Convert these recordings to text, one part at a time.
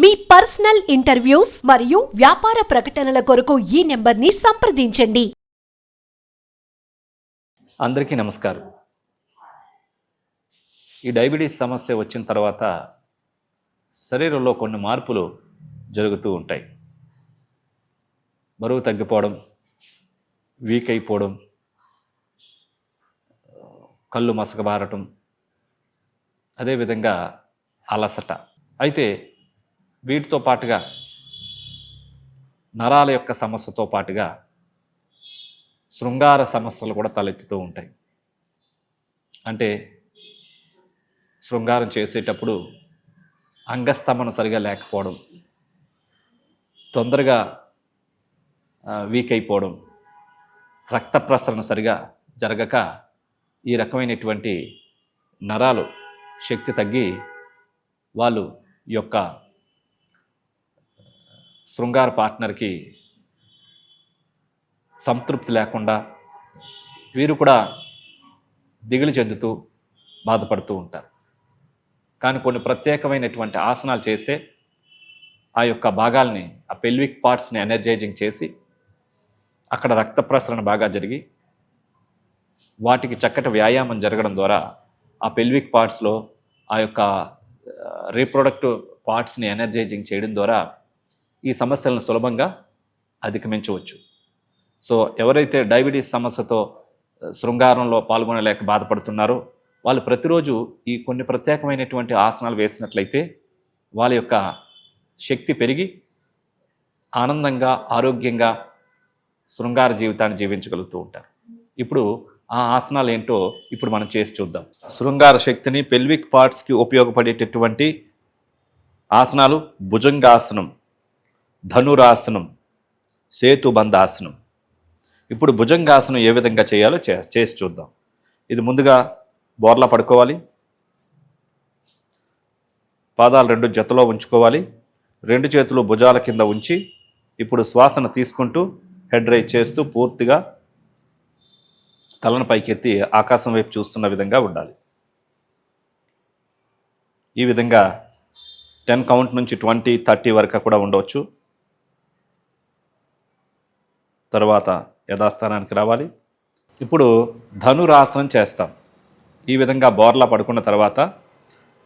మీ personal interviews మరియు వ్యాపార ప్రకటనల కొరకు ఈ నెంబర్ని సంప్రదించండి. అందరికీ నమస్కారం. ఈ డయాబెటీస్ సమస్య వచ్చిన తర్వాత శరీరంలో కొన్ని మార్పులు జరుగుతూ ఉంటాయి. బరువు తగ్గిపోవడం వీక్ అయిపోవడం కళ్ళు మసకబారటం అదేవిధంగా అలసట. అయితే వీటితో పాటుగా నరాల యొక్క సమస్యతో పాటుగా శృంగార సమస్యలు కూడా తలెత్తుతూ ఉంటాయి. అంటే శృంగారం చేసేటప్పుడు అంగస్తమన సరిగా లేకపోవడం తొందరగా వీక్ అయిపోవడం రక్త ప్రసరణ సరిగా జరగక ఈ రకమైనటువంటి నరాలు శక్తి తగ్గి వాళ్ళు యొక్క శృంగార పార్ట్నర్కి సంతృప్తి లేకుండా వీరు కూడా దిగులు చెందుతూ బాధపడుతూ ఉంటారు. కానీ కొన్ని ప్రత్యేకమైనటువంటి ఆసనాలు చేస్తే ఆ యొక్క భాగాల్ని ఆ పెల్విక్ పార్ట్స్ని ఎనర్జైజింగ్ చేసి అక్కడ రక్త ప్రసరణ బాగా జరిగి వాటికి చక్కటి వ్యాయామం జరగడం ద్వారా ఆ పెల్విక్ పార్ట్స్లో ఆ యొక్క రీప్రొడక్టివ్ పార్ట్స్ని ఎనర్జైజింగ్ చేయడం ద్వారా ఈ సమస్యలను సులభంగా అధిగమించవచ్చు. సో ఎవరైతే డయాబెటీస్ సమస్యతో శృంగారంలో పాల్గొనలేక బాధపడుతున్నారో వాళ్ళు ప్రతిరోజు ఈ కొన్ని ప్రత్యేకమైనటువంటి ఆసనాలు వేసినట్లయితే వాళ్ళ యొక్క శక్తి పెరిగి ఆనందంగా ఆరోగ్యంగా శృంగార జీవితాన్ని జీవించగలుగుతూ ఉంటారు. ఇప్పుడు ఆ ఆసనాలు ఏంటో ఇప్పుడు మనం చేసి చూద్దాం. శృంగార శక్తిని పెల్విక్ పార్ట్స్కి ఉపయోగపడేటటువంటి ఆసనాలు భుజంగాసనం. ధనురాసనం సేతుబంధాసనం. ఇప్పుడు భుజంగాసనం ఏ విధంగా చేయాలో చే చేసి చూద్దాం. ఇది ముందుగా బోర్లా పడుకోవాలి. పాదాలు రెండు జతలో ఉంచుకోవాలి. రెండు చేతులు భుజాల కింద ఉంచి ఇప్పుడు శ్వాసన తీసుకుంటూ హెడ్ రైజ్ చేస్తూ పూర్తిగా తలను పైకెత్తి ఆకాశం వైపు చూస్తున్న విధంగా ఉండాలి. ఈ విధంగా టెన్ కౌంట్ నుంచి ట్వంటీ థర్టీ వరకు కూడా ఉండవచ్చు. తర్వాత యథాస్థానానికి రావాలి. ఇప్పుడు ధనురాసనం చేస్తాం. ఈ విధంగా బోర్లా పడుకున్న తర్వాత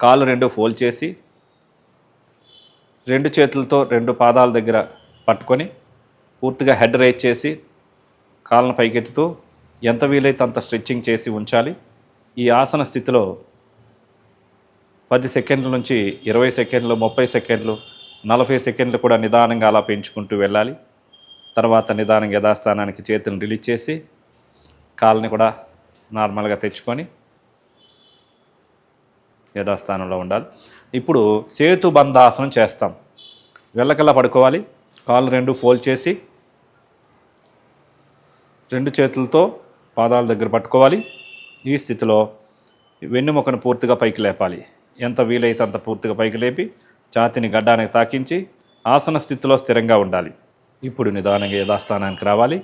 కాళ్ళు రెండు ఫోల్డ్ చేసి రెండు చేతులతో రెండు పాదాల దగ్గర పట్టుకొని పూర్తిగా హెడ్ రైజ్ చేసి కాళ్ళను పైకెత్తుతూ ఎంత వీలైతే అంత స్ట్రెచ్చింగ్ చేసి ఉంచాలి. ఈ ఆసన స్థితిలో పది సెకండ్ల నుంచి ఇరవై సెకండ్లు ముప్పై సెకండ్లు నలభై సెకండ్లు కూడా నిదానంగా అలా పెంచుకుంటూ వెళ్ళాలి. తర్వాత నిదానంగా యథాస్థానానికి చేతులను రిలీజ్ చేసి కాళ్ళని కూడా నార్మల్గా తెచ్చుకొని యథాస్థానంలో ఉండాలి. ఇప్పుడు సేతు బంధాసనం చేస్తాం. వెళ్ళకల్లా పడుకోవాలి. కాళ్ళు రెండు ఫోల్డ్ చేసి రెండు చేతులతో పాదాల దగ్గర పట్టుకోవాలి. ఈ స్థితిలో వెన్నుముకను పూర్తిగా పైకి లేపాలి. ఎంత వీలైతే అంత పూర్తిగా పైకి లేపి ఛాతిని గడ్డానికి తాకించి ఆసన స్థితిలో స్థిరంగా ఉండాలి. ఇప్పుడు నిదానంగా యథాస్థానానికి రావాలి.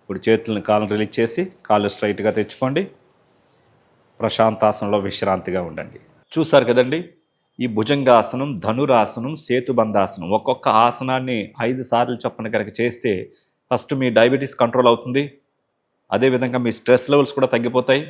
ఇప్పుడు చేతులను కాళ్ళను రిలీజ్ చేసి కాళ్ళు స్ట్రైట్గా తెచ్చుకోండి. ప్రశాంతాసనంలో విశ్రాంతిగా ఉండండి. చూసారు కదండి? ఈ భుజంగాసనం ధనురాసనం సేతుబంధాసనం ఒక్కొక్క ఆసనాన్ని ఐదు సార్లు చొప్పున కనుక చేస్తే ఫస్ట్ మీ డయాబెటీస్ కంట్రోల్ అవుతుంది. అదేవిధంగా మీ స్ట్రెస్ లెవెల్స్ కూడా తగ్గిపోతాయి.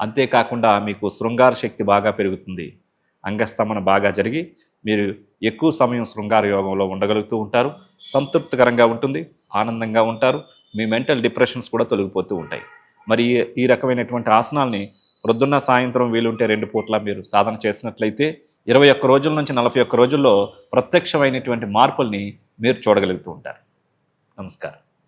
అంతేకాకుండా మీకు శృంగార శక్తి బాగా పెరుగుతుంది. అంగస్తమన బాగా జరిగి మీరు ఎక్కువ సమయం శృంగార యోగంలో ఉండగలుగుతూ ఉంటారు. సంతృప్తికరంగా ఉంటుంది ఆనందంగా ఉంటారు. మీ మెంటల్ డిప్రెషన్స్ కూడా తొలగిపోతూ ఉంటాయి. మరి ఈ- రకమైనటువంటి ఆసనాల్ని ప్రొద్దున్న సాయంత్రం వీలుంటే రెండు పూట్ల మీరు సాధన చేసినట్లయితే ఇరవై ఒక్క రోజుల నుంచి నలభై ఒక్క రోజుల్లో ప్రత్యక్షమైనటువంటి మార్పుల్ని మీరు చూడగలుగుతూ ఉంటారు. నమస్కారం.